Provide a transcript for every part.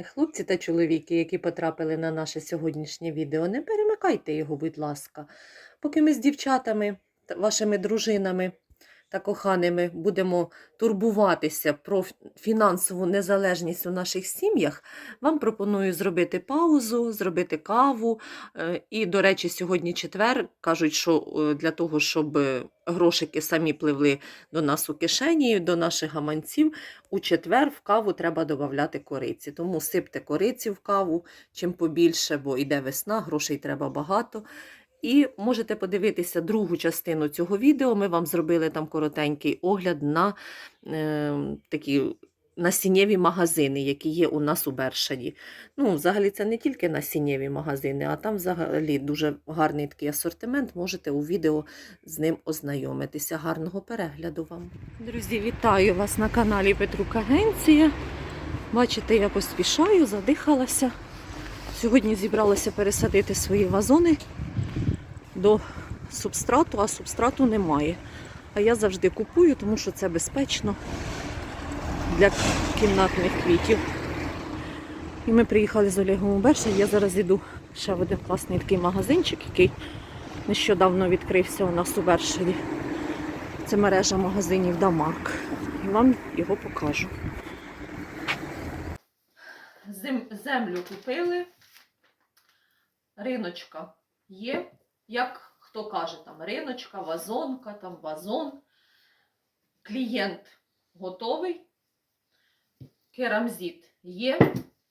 Е, Хлопці та чоловіки, які потрапили на наше сьогоднішнє відео, не перемикайте його, будь ласка. Поки ми з дівчатами, та вашими дружинами та коханими будемо турбуватися про фінансову незалежність у наших сім'ях, вам пропоную зробити паузу, зробити каву. Е, І, до речі, сьогодні четвер кажуть, що е, для того, щоб грошики самі пливли до нас у кишені, до наших гаманців, у четвер в каву треба додати кориці. Тому сипте кориці в каву чим побільше, бо йде весна, грошей треба багато. І можете подивитися другу частину цього відео. Ми вам зробили там коротенький огляд на е, такі насіннєві магазини, які є у нас у Бершаді. Ну, взагалі, це не тільки насіннєві магазини, а там взагалі дуже гарний такий асортимент. Можете у відео з ним ознайомитися. Гарного перегляду вам. Друзі, вітаю вас на каналі Петрук Агенція. Бачите, я поспішаю, задихалася. Сьогодні зібралася пересадити свої вазони до субстрату, а субстрату немає. А я завжди купую, тому що це безпечно для кімнатних квітів. І ми приїхали з Олегом у Берша. Я зараз йду ще в один класний такий магазинчик, який нещодавно відкрився у нас у Бершеві. Це мережа магазинів Дамарк. І вам його покажу. Землю купили. Риночка є. Як хто каже, там риночка, вазонка, там вазон. Клієнт готовий. Керамзит є.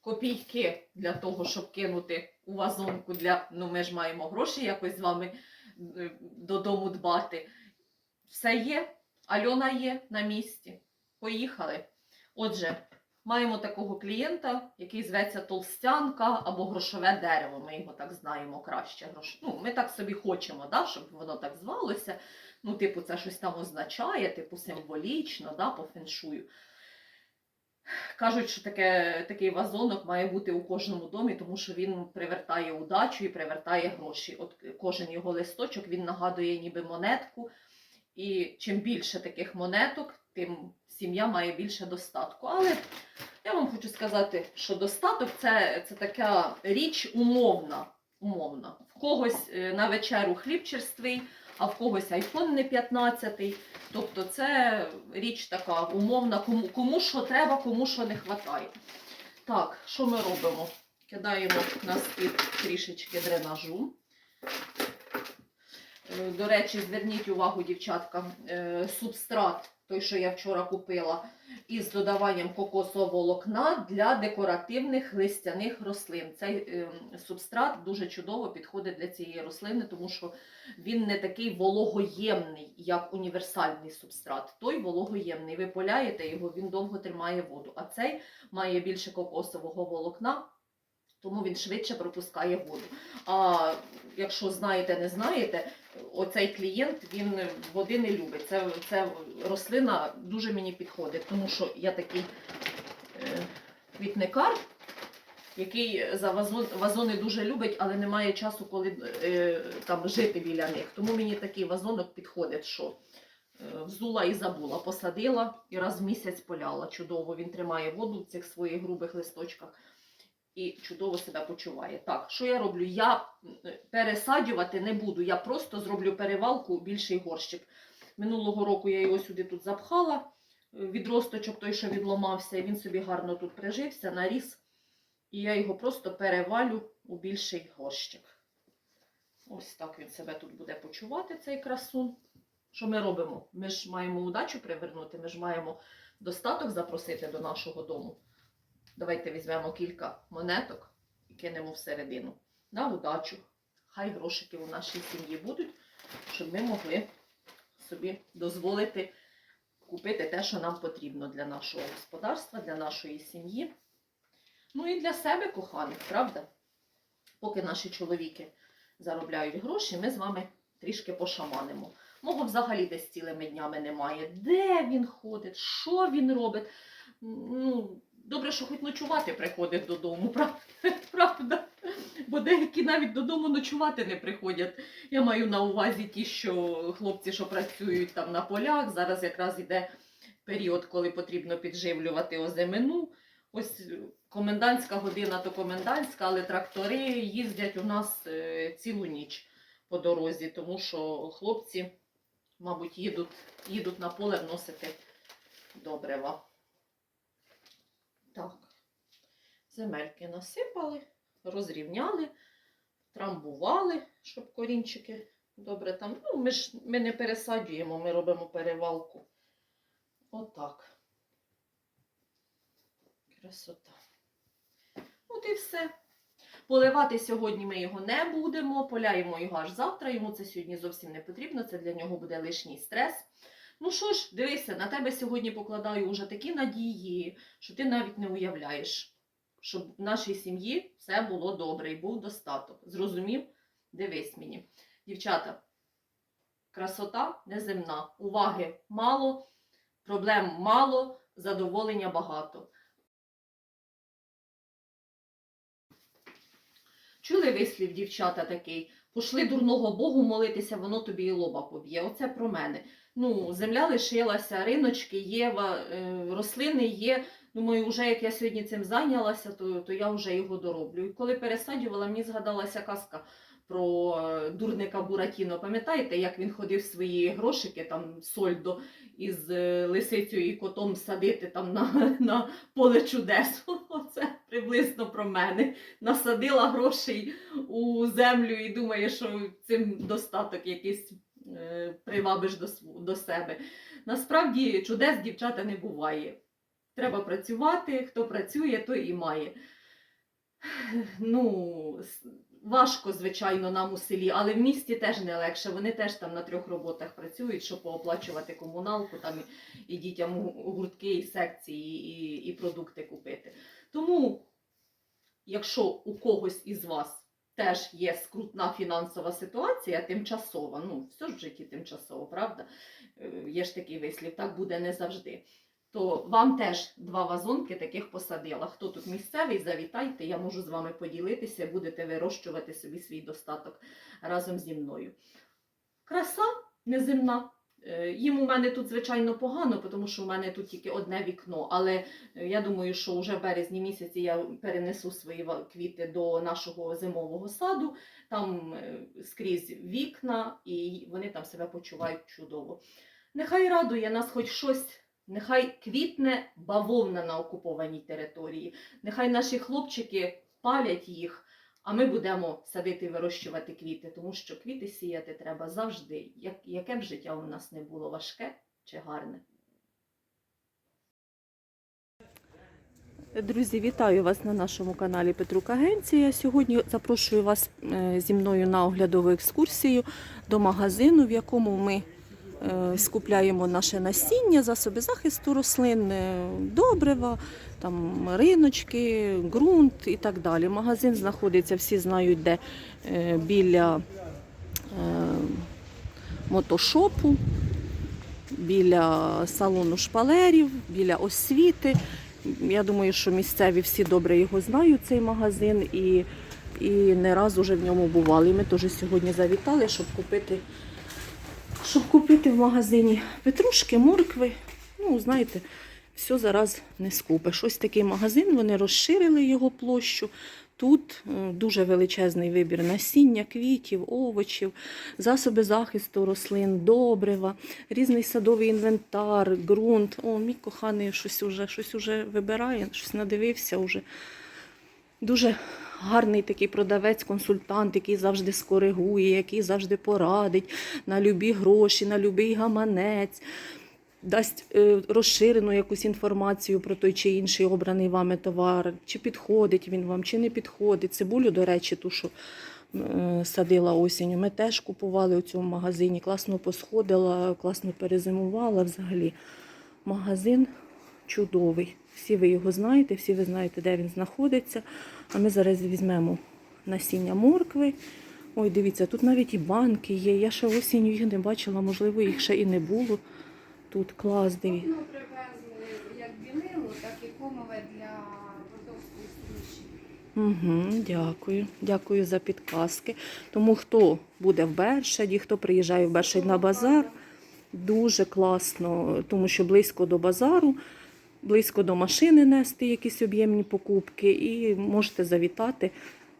Копійки для того, щоб кинути у вазонку для. Ну, ми ж маємо гроші якось з вами е, додому дбати. Все є. Альона є на місці. Поїхали. Отже, маємо такого клієнта, який зветься толстянка або грошове дерево. Ми його так знаємо краще. Ну, ми так собі хочемо, да, щоб воно так звалося. Ну, типу, це щось там означає, типу символічно, да, по феншую. Кажуть, що таке, такий вазонок має бути у кожному домі, тому що він привертає удачу і привертає гроші. От кожен його листочок він нагадує ніби монетку. І чим більше таких монеток, тим сім'я має більше достатку. Але я вам хочу сказати, що достаток це, це така річ умовна. умовна. В когось е, на вечеру хліб черствий, а в когось айфон не 15. Тобто це річ така умовна, кому, кому що треба, кому що не вистачає. Так, що ми робимо? Кидаємо на стіл трішечки дренажу. Е, До речі, зверніть увагу, дівчатка, е, субстрат, той, що я вчора купила, із додаванням кокосового волокна для декоративних листяних рослин. Цей е, субстрат дуже чудово підходить для цієї рослини, тому що він не такий вологоємний, як універсальний субстрат. Той вологоємний. Ви поляєте його, він довго тримає воду. А цей має більше кокосового волокна, тому він швидше пропускає воду. А якщо знаєте, не знаєте, оцей клієнт він води не любить. Це, це рослина дуже мені підходить, тому що я такий е, квітникар, який за вазон, вазони дуже любить, але не має часу, коли е, там жити біля них. Тому мені такий вазонок підходить, що е, взула і забула, посадила і раз в місяць поляла. Чудово, він тримає воду в цих своїх грубих листочках і чудово себе почуває. Так, що я роблю? Я пересаджувати не буду, я просто зроблю перевалку більший горщик. Минулого року я його сюди тут запхала, е, відросточок той, що відломався, він собі гарно тут прижився, наріс. І я його просто перевалю у більший горщик. Ось так він себе тут буде почувати, цей красун. Що ми робимо? Ми ж маємо удачу привернути, ми ж маємо достаток запросити до нашого дому. Давайте візьмемо кілька монеток і кинемо всередину. На удачу. Хай грошики у нашій сім'ї будуть, щоб ми могли собі дозволити купити те, що нам потрібно для нашого господарства, для нашої сім'ї. Ну і для себе, коханих, правда? Поки наші чоловіки заробляють гроші, ми з вами трішки пошаманимо. Мого взагалі десь цілими днями немає. Де він ходить, що він робить? Ну, добре, що хоч ночувати приходить додому, правда? Бо деякі навіть додому ночувати не приходять. Я маю на увазі ті, що хлопці, що працюють там на полях, зараз якраз іде період, коли потрібно підживлювати озимину. ось комендантська година то комендантська, але трактори їздять у нас е, цілу ніч по дорозі, тому що хлопці, мабуть, їдуть, їдуть на поле вносити добрива. Так, земельки насипали, розрівняли, трамбували, щоб корінчики добре там. Ну, ми ж ми не пересаджуємо, ми робимо перевалку. Отак. Красота. От і все. Поливати сьогодні ми його не будемо, поляємо його аж завтра. Йому це сьогодні зовсім не потрібно, це для нього буде лишній стрес. Ну що ж, дивися, на тебе сьогодні покладаю вже такі надії, що ти навіть не уявляєш, щоб в нашій сім'ї все було добре і був достаток. Зрозумів? Дивись мені. Дівчата, красота неземна, уваги мало, проблем мало, задоволення багато. Чули вислів, дівчата, такий? Пошли дурного Богу молитися, воно тобі і лоба поб'є. Оце про мене. Ну, земля лишилася, риночки є, е, рослини є. Думаю, вже як я сьогодні цим зайнялася, то, то я вже його дороблю. І коли пересаджувала, мені згадалася казка про е, дурника Буратіно. Пам'ятаєте, як він ходив свої грошики, там сольдо із е, лисицею і котом садити там на, на поле чудес? Оце приблизно про мене. Насадила грошей у землю і думає, що цим достаток якийсь е, привабиш до, до себе. Насправді чудес дівчата не буває. Треба працювати, хто працює, той і має. Ну, важко, звичайно, нам у селі, але в місті теж не легше. Вони теж там на трьох роботах працюють, щоб пооплачувати комуналку, там і, і дітям гуртки, і секції, і, і продукти купити. Тому, якщо у когось із вас теж є скрутна фінансова ситуація, тимчасова, ну, все ж в житті тимчасово, правда? Е, Є ж такий вислів, так буде не завжди. То вам теж два вазонки таких посадила. Хто тут місцевий, завітайте, я можу з вами поділитися, будете вирощувати собі свій достаток разом зі мною. Краса неземна. Е, Їм у мене тут, звичайно, погано, тому що у мене тут тільки одне вікно. Але е, я думаю, що вже в березні місяці я перенесу свої квіти до нашого зимового саду. Там е, скрізь вікна, і вони там себе почувають чудово. Нехай радує нас хоч щось. Нехай квітне бавовна на окупованій території. Нехай наші хлопчики палять їх, а ми будемо садити і вирощувати квіти, тому що квіти сіяти треба завжди, як, яке б життя у нас не було важке чи гарне. Друзі, вітаю вас на нашому каналі Петрук Агенція. Сьогодні запрошую вас е, зі мною на оглядову екскурсію до магазину, в якому ми скупляємо наше насіння, засоби захисту рослин, е, добрива, там риночки, ґрунт і так далі. Магазин знаходиться, всі знають, де е, біля е, мотошопу, біля салону шпалерів, біля освіти. Я думаю, що місцеві всі добре його знають, цей магазин, і, і не раз уже в ньому бували. Ми теж сьогодні завітали, щоб купити, щоб купити в магазині петрушки, моркви. Ну, знаєте, все зараз не скупиш. Ось такий магазин, вони розширили його площу. Тут е, дуже величезний вибір насіння, квітів, овочів, засоби захисту рослин, добрива, різний садовий інвентар, ґрунт. О, мій коханий щось уже, щось уже вибирає, щось надивився уже. Дуже гарний такий продавець, консультант, який завжди скоригує, який завжди порадить на любі гроші, на любий гаманець. Дасть е, розширену якусь інформацію про той чи інший обраний вами товар, чи підходить він вам, чи не підходить. Цибулю, до речі, ту, що е, садила осінню, ми теж купували у цьому магазині. Класно посходила, класно перезимувала взагалі. Магазин чудовий. Всі ви його знаєте, всі ви знаєте, де він знаходиться. А ми зараз візьмемо насіння моркви. Ой, дивіться, тут навіть і банки є. Я ще осінню їх не бачила, можливо, їх ще і не було. Тут клас, дивіться. Ми привезли як білилу, так і комове для бордовської суміші. Угу, дякую. Дякую за підказки. Тому хто буде в Бершаді, хто приїжджає в Бершадь на базар, дуже класно, тому що близько до базару. Близько до машини нести якісь об'ємні покупки і можете завітати,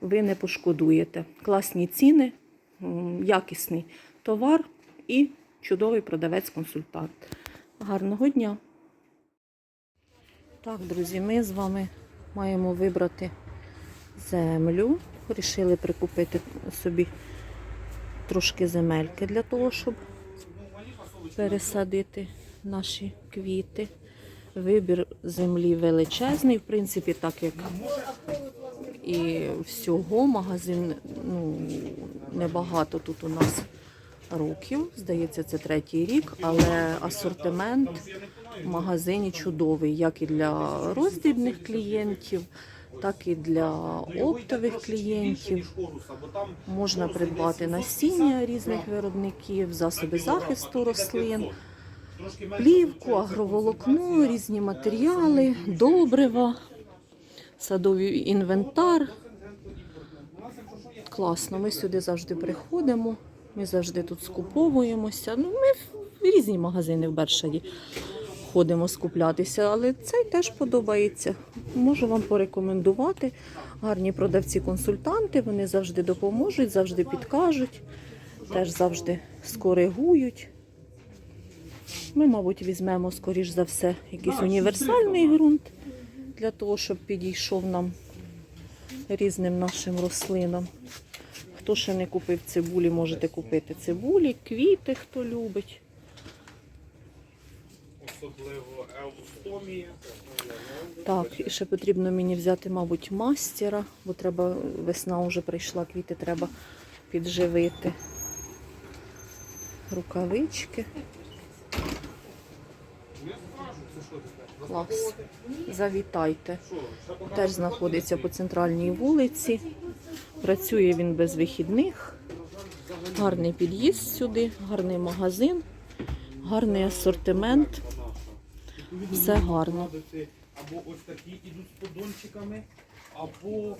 ви не пошкодуєте. Класні ціни, якісний товар і чудовий продавець-консультант. Гарного дня! Так, друзі, ми з вами маємо вибрати землю. Рішили прикупити собі трошки земельки для того, щоб пересадити наші квіти. Вибір землі величезний, в принципі, так як і всього. Магазин ну, небагато тут у нас років. Здається, це третій рік, але асортимент в магазині чудовий, як і для роздрібних клієнтів, так і для оптових клієнтів. Можна придбати насіння різних виробників, засоби захисту рослин, плівку, агроволокно, різні матеріали, добрива, садовий інвентар. Класно, ми сюди завжди приходимо, ми завжди тут скуповуємося. Ну, ми в різні магазини в Бершаді ходимо скуплятися, але цей теж подобається. Можу вам порекомендувати. Гарні продавці-консультанти, вони завжди допоможуть, завжди підкажуть, теж завжди скоригують. Ми, мабуть, візьмемо, скоріш за все, якийсь універсальний ґрунт для того, щоб підійшов нам різним нашим рослинам. Хто ще не купив цибулі, можете купити цибулі, квіти, хто любить. Особливо еустомія. Так, і ще потрібно мені взяти, мабуть, мастера, бо треба, весна вже прийшла, квіти треба підживити. Рукавички. Клас. Завітайте. Теж знаходиться по центральній вулиці. Працює він без вихідних. Гарний під'їзд сюди, гарний магазин, гарний асортимент. Все гарно. Або ось такі ідуть з подончиками, або